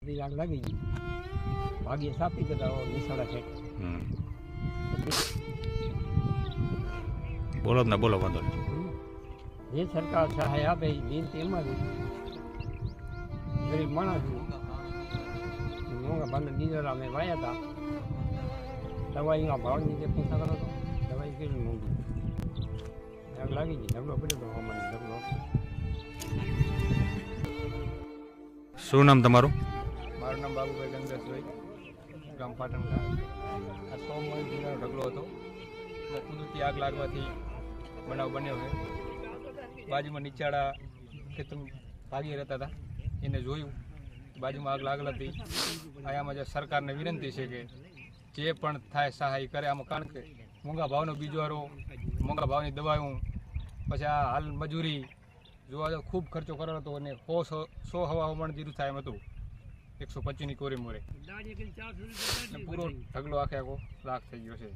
આગ લાગી ગઈ. ભાગ્ય સાપી જતા નિશાળા છે. બોલો ને બોલો વાંધો જે સરકાર સહાય આપે એ વિનંતી જ ગરીબ માણસ મોંઘા ભાવના ડીઝલ અમે વાયા હતા. દવાઈના ભાવની જે પૈસા કરો તો દવાઈ કેટલી મોંઘી? આગ લાગી ગઈ ઢગલો પડ્યો હતો હવામાન ઢગલો શું નામ તમારું? મારું નામ બાબુભાઈ ગંગેશભાઈ ગામ પાટણ આ સો મણ જૂનો ઢગલો હતો. કુદરતી આગ લાગવાથી બનાવ બન્યો છે. બાજુમાં નીચાડા ખેતર ભાગી રહેતા હતા. એને જોયું. બાજુમાં આગ લાગેલ હતી. આયામાં જે સરકારને વિનંતી છે કે જે પણ થાય સહાય કરે, આમાં કારણ કે મોંઘા ભાવનો બીજવારો મોંઘા ભાવની દવાઓ, પછી આ હાલ મજૂરી જોવા ખૂબ ખર્ચો કરેલો હતો અને સો સો સો હવામાન જીરું થાય એમ હતું. એકસો પચીસની કોરી મોરે. પૂરો ઢગલો આખે આખો રાખ થઈ ગયો છે.